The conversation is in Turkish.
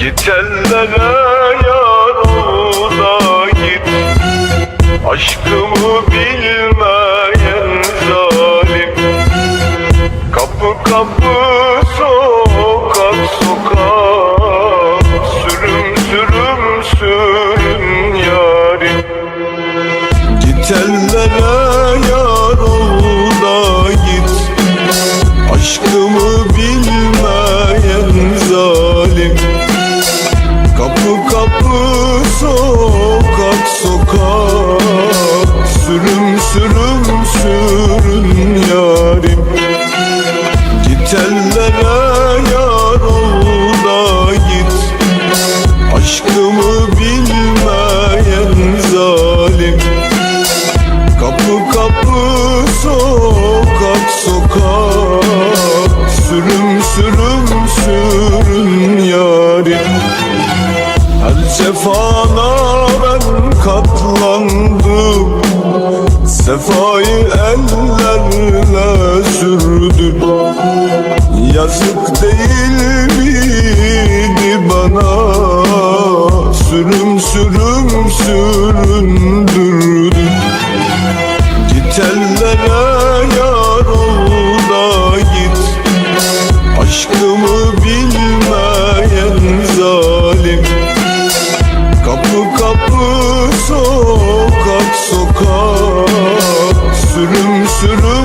Git ol da git. Aşkımı bilmeyen zalim. Kapı kapı sokak sokak. Sürüm sürüm sürün yarim. Git ellere yar ol da git. Aşkımı bilmeyen Kapı kapı sokak sokak. Sürüm sürüm sürün yarim. Git ellere yar ol da git. Aşkımı bilmeyen zalim. Kapı kapı sokak Sefayı ellerle sürdüm Yazık değil miydi bana? Sürüm sürüm süründürdün Git ellere yar ol da git. Aşkımı Sürüm sürüm